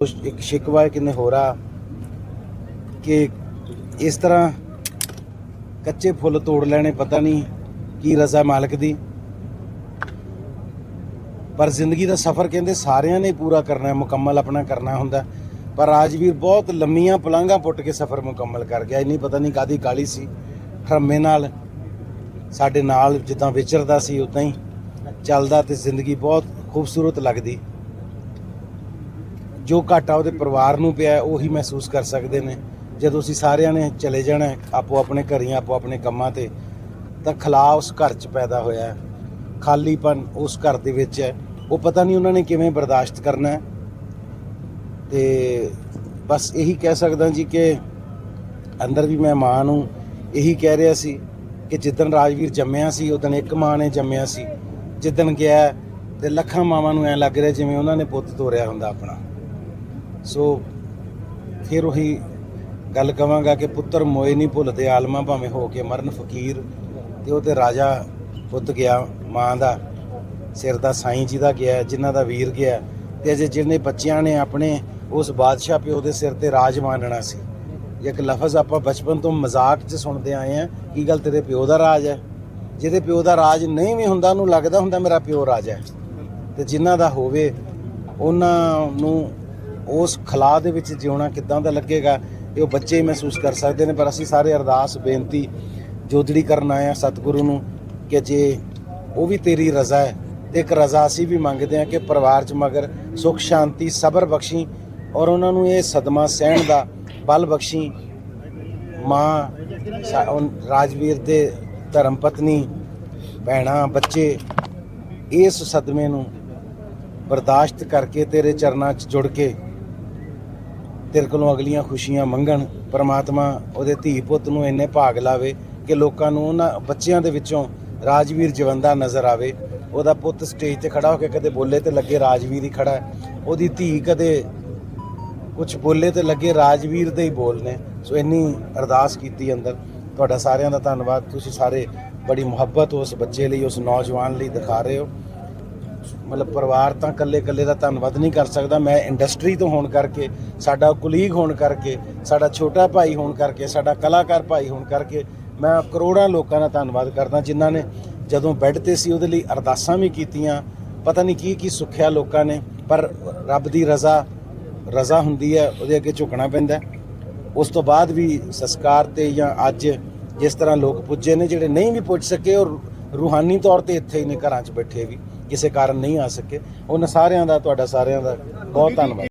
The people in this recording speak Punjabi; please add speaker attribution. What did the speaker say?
Speaker 1: ਇੱਕ ਸ਼ਿਕਵਾ ਹੈ ਕਿੰਨੇ ਹੋ ਰਹਾ ਕਿ ਇਸ ਤਰ੍ਹਾਂ ਕੱਚੇ ਫੁੱਲ ਤੋੜ ਲੈਣੇ, ਪਤਾ ਨਹੀਂ ਕੀ ਰਜ਼ਾ ਮਾਲਕ ਦੀ। ਪਰ ਜ਼ਿੰਦਗੀ ਦਾ ਸਫ਼ਰ ਕਹਿੰਦੇ ਸਾਰਿਆਂ ਨੇ ਪੂਰਾ ਕਰਨਾ ਮੁਕੰਮਲ ਆਪਣਾ ਕਰਨਾ ਹੁੰਦਾ। ਪਰ ਰਾਜਵੀਰ ਬਹੁਤ ਲੰਮੀਆਂ ਪਲਾਂਘਾਂ ਪੁੱਟ ਕੇ ਸਫ਼ਰ ਮੁਕੰਮਲ ਕਰ ਗਿਆ। ਇੰਨੀ ਪਤਾ ਨਹੀਂ ਕਾਦੀ ਕਾਲੀ ਸੀ। ਠਰਮੇ ਨਾਲ ਸਾਡੇ ਨਾਲ ਜਿੱਦਾਂ ਵਿਚਰਦਾ ਸੀ, ਉਦਾਂ ਹੀ ਚੱਲਦਾ ਤੇ ਜ਼ਿੰਦਗੀ ਬਹੁਤ ਖੂਬਸੂਰਤ ਲੱਗਦੀ। ਜੋ ਘਾਟਾ ਉਹਦੇ ਪਰਿਵਾਰ ਨੂੰ ਪਿਆ ਉਹੀ ਮਹਿਸੂਸ ਕਰ ਸਕਦੇ ਨੇ। ਜਦੋਂ ਅਸੀਂ ਸਾਰਿਆਂ ਨੇ ਚਲੇ ਜਾਣਾ ਆਪੋ ਆਪਣੇ ਘਰੀਂ ਆਪੋ ਆਪਣੇ ਕੰਮਾਂ ਤੇ, ਤਾਂ ਖਲਾ ਉਸ ਘਰ 'ਚ ਪੈਦਾ ਹੋਇਆ ਹੈ। ਖਾਲੀਪਨ ਉਸ ਘਰ ਦੇ ਵਿੱਚ ਹੈ। ਉਹ ਪਤਾ ਨਹੀਂ ਉਹਨਾਂ ਨੇ ਕਿਵੇਂ ਬਰਦਾਸ਼ਤ ਕਰਨਾ ਹੈ। ਤੇ ਬਸ ਇਹੀ ਕਹਿ ਸਕਦਾ ਜੀ ਕਿ ਅੰਦਰ ਵੀ ਮੈਂ ਮਾਂ ਨੂੰ ਇਹੀ ਕਹਿ ਰਿਹਾ ਸੀ ਕਿ ਜਿੱਦਣ ਰਾਜਵੀਰ ਜੰਮਿਆ ਸੀ, ਉਦੋਂ ਇੱਕ ਮਾਂ ਨੇ ਜੰਮਿਆ ਸੀ। ਜਿੱਦਣ ਗਿਆ ਤੇ ਲੱਖਾਂ ਮਾਵਾਂ ਨੂੰ ਐ ਲੱਗ ਰਿਹਾ ਜਿਵੇਂ ਉਹਨਾਂ ਨੇ ਪੁੱਤ ਤੋਰਿਆ ਹੁੰਦਾ ਆਪਣਾ। ਸੋ ਫਿਰ ਉਹੀ ਗੱਲ ਕਵਾਂਗਾ ਕਿ ਪੁੱਤਰ ਮੋਏ ਨਹੀਂ ਭੁੱਲਦੇ, ਆਲਮਾ ਭਾਵੇਂ ਹੋ ਕੇ ਮਰਨ ਫਕੀਰ ਤੇ ਉਹ ਤੇ ਰਾਜਾ ਪੁੱਤ ਗਿਆ, ਮਾਂ ਦਾ ਸਿਰ ਦਾ ਸਾਈਂ ਜੀ ਦਾ ਗਿਆ, ਜਿਨ੍ਹਾਂ ਦਾ ਵੀਰ ਗਿਆ ਤੇ ਅਜੇ ਜਿਹਨੇ ਬੱਚਿਆਂ ਨੇ ਆਪਣੇ ਉਸ ਬਾਦਸ਼ਾਹ ਪਿਓ ਦੇ ਸਿਰ ਤੇ ਰਾਜ ਮਾਨਣਾ ਸੀ। ਇੱਕ ਲਫ਼ਜ਼ ਆਪਾਂ ਬਚਪਨ ਤੋਂ ਮਜ਼ਾਕ 'ਚ ਸੁਣਦੇ ਆਏ ਆ ਕੀ ਗੱਲ ਤੇਰੇ ਪਿਓ ਦਾ ਰਾਜ ਹੈ? ਜਿਹਦੇ ਪਿਓ ਦਾ ਰਾਜ ਨਹੀਂ ਵੀ ਹੁੰਦਾ, ਉਹਨੂੰ ਲੱਗਦਾ ਹੁੰਦਾ ਮੇਰਾ ਪਿਓ ਰਾਜਾ ਹੈ। ਤੇ ਜਿਨ੍ਹਾਂ ਦਾ ਹੋਵੇ, ਉਹਨਾਂ ਨੂੰ ਉਸ ਖਲਾ ਦੇ ਵਿੱਚ ਜਿਉਣਾ ਕਿੱਦਾਂ ਦਾ ਲੱਗੇਗਾ, ਇਹ ਉਹ ਬੱਚੇ ਹੀ ਮਹਿਸੂਸ ਕਰ ਸਕਦੇ ਨੇ, ਪਰ ਅਸੀਂ ਸਾਰੇ ਅਰਦਾਸ, ਬੇਨਤੀ ਜੋਦੜੀ ਕਰਨ ਆਏ ਆ ਸਤਿਗੁਰੂ ਨੂੰ ਕਿ ਜੇ ਉਹ ਵੀ ਤੇਰੀ ਰਜ਼ਾ ਹੈ, ਤੇ ਇੱਕ ਰਜ਼ਾ ਅਸੀਂ ਵੀ ਮੰਗਦੇ ਆ ਕਿ ਪਰਿਵਾਰ 'ਚ ਮਗਰ ਸੁਖ, ਸ਼ਾਂਤੀ, ਸਬਰ ਬਖਸ਼ੀ ਔਰ ਉਹਨਾਂ ਨੂੰ ਇਹ ਸਦਮਾ ਸਹਿਣ ਦਾ ਬਲ ਬਖਸ਼ੀ ਮਾਂ ਰਾਜਵੀਰ ਦੇ ਧਰਮ ਪਤਨੀ, ਭੈਣਾਂ, ਬੱਚੇ ਇਸ ਸਦਮੇ ਨੂੰ ਬਰਦਾਸ਼ਤ ਕਰਕੇ ਤੇਰੇ ਚਰਨਾਂ 'ਚ ਜੁੜ ਕੇ ਤੇਰੇ ਕੋਲੋਂ ਅਗਲੀਆਂ ਖੁਸ਼ੀਆਂ ਮੰਗਣ, ਪ੍ਰਮਾਤਮਾ ਉਹਦੇ ਧੀ ਪੁੱਤ ਨੂੰ ਇੰਨੇ ਭਾਗ ਲਾਵੇ ਕਿ ਲੋਕਾਂ ਨੂੰ ਉਹਨਾਂ ਬੱਚਿਆਂ ਦੇ ਵਿੱਚੋਂ ਰਾਜਵੀਰ ਜਵੰਦਾ ਨਜ਼ਰ ਆਵੇ। ਉਹਦਾ ਪੁੱਤ ਸਟੇਜ ਤੇ ਖੜਾ ਹੋ ਕੇ ਕਦੇ ਬੋਲੇ ਤੇ ਲੱਗੇ ਰਾਜਵੀਰ ਹੀ ਖੜਾ ਹੈ। ਉਹਦੀ ਧੀ ਕਦੇ ਕੁਝ ਬੋਲੇ ਤੇ ਲੱਗੇ ਰਾਜਵੀਰ ਦੇ ਹੀ ਬੋਲ ਨੇ। ਸੋ ਇੰਨੀ ਅਰਦਾਸ ਕੀਤੀ ਅੰਦਰ। ਤੁਹਾਡਾ ਸਾਰਿਆਂ ਦਾ ਧੰਨਵਾਦ। ਤੁਸੀਂ ਸਾਰੇ ਬੜੀ ਮੁਹੱਬਤ ਉਸ ਬੱਚੇ ਲਈ, ਉਸ ਨੌਜਵਾਨ ਲਈ ਦਿਖਾ ਰਹੇ ਹੋ। ਮਤਲਬ ਪਰਿਵਾਰ ਤਾਂ ਇਕੱਲੇ ਇਕੱਲੇ ਦਾ ਧੰਨਵਾਦ ਨਹੀਂ ਕਰ ਸਕਦਾ। ਮੈਂ ਇੰਡਸਟਰੀ ਤੋਂ ਹੋਣ ਕਰਕੇ, ਸਾਡਾ ਕੁਲੀਗ ਹੋਣ ਕਰਕੇ, ਸਾਡਾ ਛੋਟਾ ਭਾਈ ਹੋਣ ਕਰਕੇ, ਸਾਡਾ ਕਲਾਕਾਰ ਭਾਈ ਹੋਣ ਕਰਕੇ ਮੈਂ ਕਰੋੜਾਂ ਲੋਕਾਂ ਦਾ ਧੰਨਵਾਦ ਕਰਦਾ, ਜਿਨ੍ਹਾਂ ਨੇ ਜਦੋਂ ਬੈੱਡ ਤੇ ਸੀ, ਉਹਦੇ ਲਈ ਅਰਦਾਸਾਂ ਵੀ ਕੀਤੀਆਂ। ਪਤਾ ਨਹੀਂ ਕੀ ਕੀ ਸੁੱਖਿਆ ਲੋਕਾਂ ਨੇ, ਪਰ ਰੱਬ ਦੀ ਰਜ਼ਾ ਰਜ਼ਾ ਹੁੰਦੀ ਹੈ, ਉਹਦੇ ਅੱਗੇ ਝੁਕਣਾ ਪੈਂਦਾ ਉਸ ਤੋਂ ਬਾਅਦ ਵੀ ਸੰਸਕਾਰ ਤੇ ਜਾਂ ਅੱਜ ਜਿਸ ਤਰ੍ਹਾਂ ਲੋਕ ਪੁੱਜੇ ਨੇ, ਜਿਹੜੇ ਨਹੀਂ ਵੀ ਪੁੱਜ ਸਕੇ ਔਰ ਰੂਹਾਨੀ ਤੌਰ ਤੇ ਇੱਥੇ ਹੀ ਨੇ, ਘਰਾਂ 'ਚ ਬੈਠੇ ਵੀ। ਕਿਸੇ ਕਾਰਨ ਨਹੀਂ ਆ ਸਕੇ। ਉਹਨਾਂ ਸਾਰਿਆਂ ਦਾ ਤੁਹਾਡਾ ਸਾਰਿਆਂ ਦਾ ਬਹੁਤ ਧੰਨਵਾਦ।